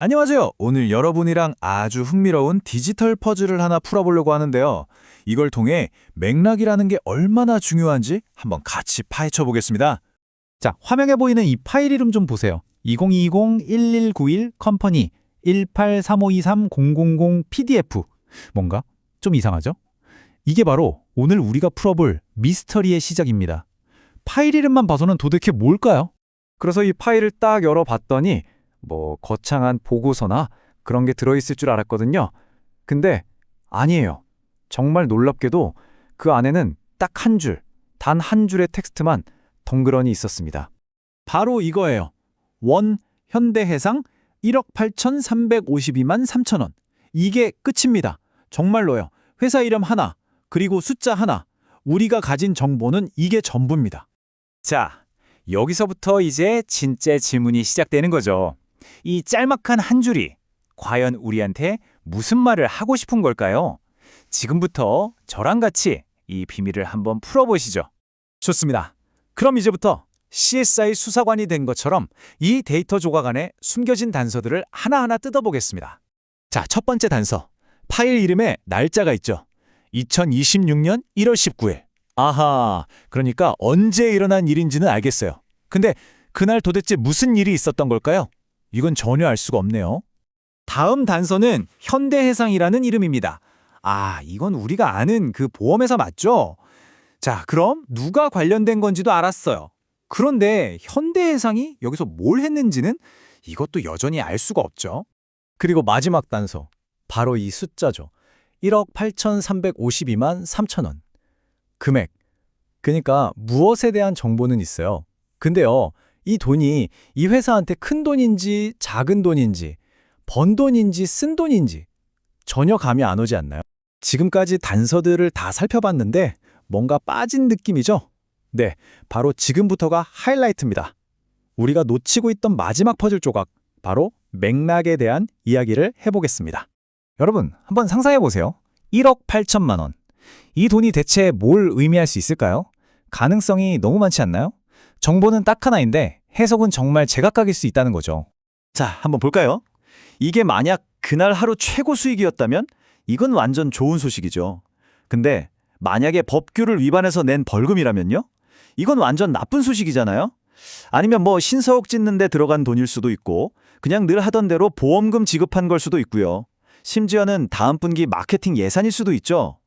안녕하세요. 오늘 여러분이랑 아주 흥미로운 디지털 퍼즐을 하나 풀어보려고 하는데요. 이걸 통해 맥락이라는 게 얼마나 중요한지 한번 같이 파헤쳐 보겠습니다. 자, 화면에 보이는 이 파일 이름 좀 보세요. 2020-1191 컴퍼니 183523000 PDF. 뭔가 좀 이상하죠? 이게 바로 오늘 우리가 풀어볼 미스터리의 시작입니다. 파일 이름만 봐서는 도대체 뭘까요? 그래서 이 파일을 딱 열어봤더니 뭐 거창한 보고서나 그런 게 들어있을 줄 알았거든요. 근데 아니에요. 정말 놀랍게도 그 안에는 딱 한 줄, 단 한 줄의 텍스트만 덩그러니 있었습니다. 바로 이거예요. 원 현대해상 1억 8,352만 3천 원. 이게 끝입니다. 정말로요. 회사 이름 하나, 그리고 숫자 하나. 우리가 가진 정보는 이게 전부입니다. 자, 여기서부터 이제 진짜 질문이 시작되는 거죠. 이 짤막한 한 줄이 과연 우리한테 무슨 말을 하고 싶은 걸까요? 지금부터 저랑 같이 이 비밀을 한번 풀어보시죠. 좋습니다. 그럼 이제부터 CSI 수사관이 된 것처럼 이 데이터 조각 안에 숨겨진 단서들을 하나하나 뜯어보겠습니다. 자, 첫 번째 단서. 파일 이름에 날짜가 있죠. 2026년 1월 19일. 아하, 그러니까 언제 일어난 일인지는 알겠어요. 근데 그날 도대체 무슨 일이 있었던 걸까요? 이건 전혀 알 수가 없네요. 다음 단서는 현대해상이라는 이름입니다. 아, 이건 우리가 아는 그 보험회사 맞죠? 자, 그럼 누가 관련된 건지도 알았어요. 그런데 현대해상이 여기서 뭘 했는지는 이것도 여전히 알 수가 없죠. 그리고 마지막 단서. 바로 이 숫자죠. 1억 8,352만 3천 원. 금액. 그러니까 무엇에 대한 정보는 있어요. 근데요, 이 돈이 이 회사한테 큰 돈인지 작은 돈인지, 번 돈인지 쓴 돈인지 전혀 감이 안 오지 않나요? 지금까지 단서들을 다 살펴봤는데 뭔가 빠진 느낌이죠? 네, 바로 지금부터가 하이라이트입니다. 우리가 놓치고 있던 마지막 퍼즐 조각, 바로 맥락에 대한 이야기를 해보겠습니다. 여러분, 한번 상상해 보세요. 1억 8천만 원. 이 돈이 대체 뭘 의미할 수 있을까요? 가능성이 너무 많지 않나요? 정보는 딱 하나인데 해석은 정말 제각각일 수 있다는 거죠. 자, 한번 볼까요? 이게 만약 그날 하루 최고 수익이었다면 이건 완전 좋은 소식이죠. 근데 만약에 법규를 위반해서 낸 벌금이라면요? 이건 완전 나쁜 소식이잖아요? 아니면 뭐 신서옥 짓는데 들어간 돈일 수도 있고 그냥 늘 하던 대로 보험금 지급한 걸 수도 있고요. 심지어는 다음 분기 마케팅 예산일 수도 있죠.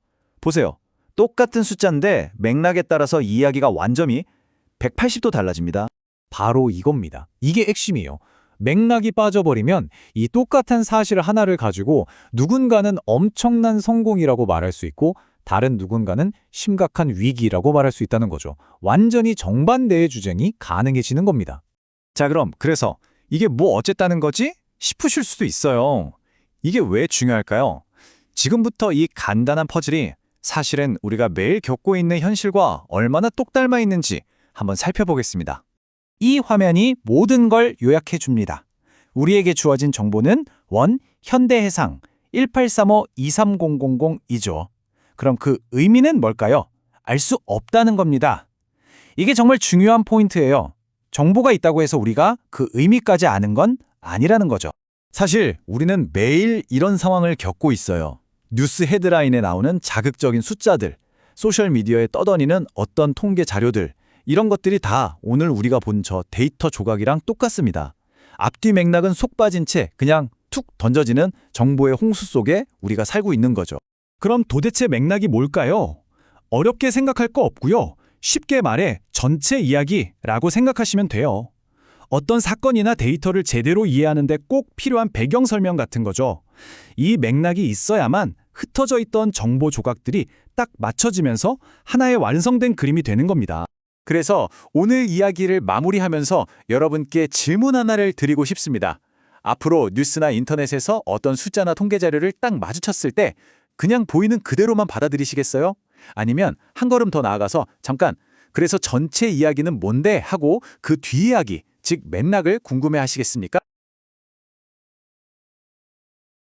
보세요. 똑같은 숫자인데 맥락에 따라서 이야기가 완전히 180도 달라집니다. 바로 이겁니다. 이게 핵심이에요. 맥락이 빠져버리면 이 똑같은 사실 하나를 가지고 누군가는 엄청난 성공이라고 말할 수 있고 다른 누군가는 심각한 위기라고 말할 수 있다는 거죠. 완전히 정반대의 주장이 가능해지는 겁니다. 자 그럼 그래서 이게 뭐 어쨌다는 거지? 싶으실 수도 있어요. 이게 왜 중요할까요? 지금부터 이 간단한 퍼즐이 사실은 우리가 매일 겪고 있는 현실과 얼마나 똑 닮아 있는지 한번 살펴보겠습니다. 이 화면이 모든 걸 요약해 줍니다. 우리에게 주어진 정보는 원 현대해상 183523000이죠. 그럼 그 의미는 뭘까요? 알 수 없다는 겁니다. 이게 정말 중요한 포인트예요. 정보가 있다고 해서 우리가 그 의미까지 아는 건 아니라는 거죠. 사실 우리는 매일 이런 상황을 겪고 있어요. 뉴스 헤드라인에 나오는 자극적인 숫자들, 소셜미디어에 떠다니는 어떤 통계 자료들, 이런 것들이 다 오늘 우리가 본 저 데이터 조각이랑 똑같습니다. 앞뒤 맥락은 속 빠진 채 그냥 툭 던져지는 정보의 홍수 속에 우리가 살고 있는 거죠. 그럼 도대체 맥락이 뭘까요? 어렵게 생각할 거 없고요. 쉽게 말해 전체 이야기라고 생각하시면 돼요. 어떤 사건이나 데이터를 제대로 이해하는데 꼭 필요한 배경 설명 같은 거죠. 이 맥락이 있어야만 흩어져 있던 정보 조각들이 딱 맞춰지면서 하나의 완성된 그림이 되는 겁니다. 그래서 오늘 이야기를 마무리하면서 여러분께 질문 하나를 드리고 싶습니다. 앞으로 뉴스나 인터넷에서 어떤 숫자나 통계 자료를 딱 마주쳤을 때 그냥 보이는 그대로만 받아들이시겠어요? 아니면 한 걸음 더 나아가서 잠깐 그래서 전체 이야기는 뭔데 하고 그 뒤이야기, 즉 맥락을 궁금해 하시겠습니까?